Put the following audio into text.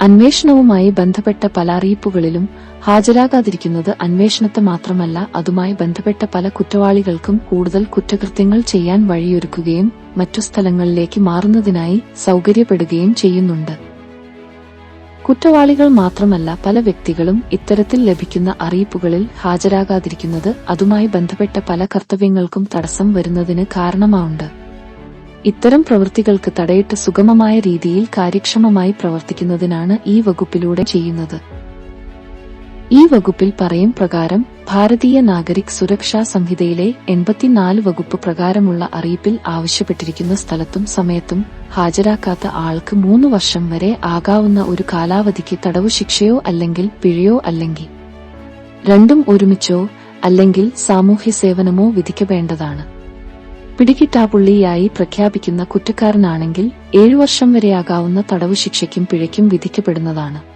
അന്വേഷണവുമായി ബന്ധപ്പെട്ട പല അറിയിപ്പുകളിലും ഹാജരാകാതിരിക്കുന്നത് അന്വേഷണത്തെ മാത്രമല്ല അതുമായി ബന്ധപ്പെട്ട പല കുറ്റവാളികൾക്കും കൂടുതൽ കുറ്റകൃത്യങ്ങൾ ചെയ്യാൻ വഴിയൊരുക്കുകയും മറ്റു സ്ഥലങ്ങളിലേക്ക് മാറുന്നതിനായി സൗകര്യപ്പെടുകയും ചെയ്യുന്നുണ്ട്. കുറ്റവാളികൾ മാത്രമല്ല പല വ്യക്തികളും ഇത്തരത്തിൽ ലഭിക്കുന്ന അറിയിപ്പുകളിൽ ഹാജരാകാതിരിക്കുന്നത് അതുമായി ബന്ധപ്പെട്ട പല കർത്തവ്യങ്ങൾക്കും തടസ്സം വരുന്നതിന് കാരണമാവുണ്ട്. ഇത്തരം പ്രവൃത്തികൾക്ക് തടയിട്ട് സുഗമമായ രീതിയിൽ കാര്യക്ഷമമായി പ്രവർത്തിക്കുന്നതിനാണ് ഈ വകുപ്പിലൂടെ ചെയ്യുന്നത്. ഈ വകുപ്പിൽ പറയും പ്രകാരം ഭാരതീയ നാഗരിക് സുരക്ഷാ സംഹിതയിലെ എൺപത്തിനാല് വകുപ്പ് പ്രകാരമുള്ള അറിയിപ്പിൽ ആവശ്യപ്പെട്ടിരിക്കുന്ന സ്ഥലത്തും സമയത്തും ഹാജരാക്കാത്ത ആൾക്ക് മൂന്ന് വർഷം വരെ ആകാവുന്ന ഒരു കാലാവധിക്ക് തടവു ശിക്ഷയോ അല്ലെങ്കിൽ പിഴയോ അല്ലെങ്കിൽ രണ്ടും ഒരുമിച്ചോ അല്ലെങ്കിൽ സാമൂഹ്യ സേവനമോ വിധിക്കപ്പെടേണ്ടതാണ് പിടികിട്ടാപ്പുള്ളിയായി പ്രഖ്യാപിക്കുന്ന കുറ്റക്കാരനാണെങ്കിൽ ഏഴു വർഷം വരെയാകാവുന്ന തടവു ശിക്ഷയ്ക്കും പിഴയ്ക്കും വിധിക്കപ്പെടുന്നതാണ്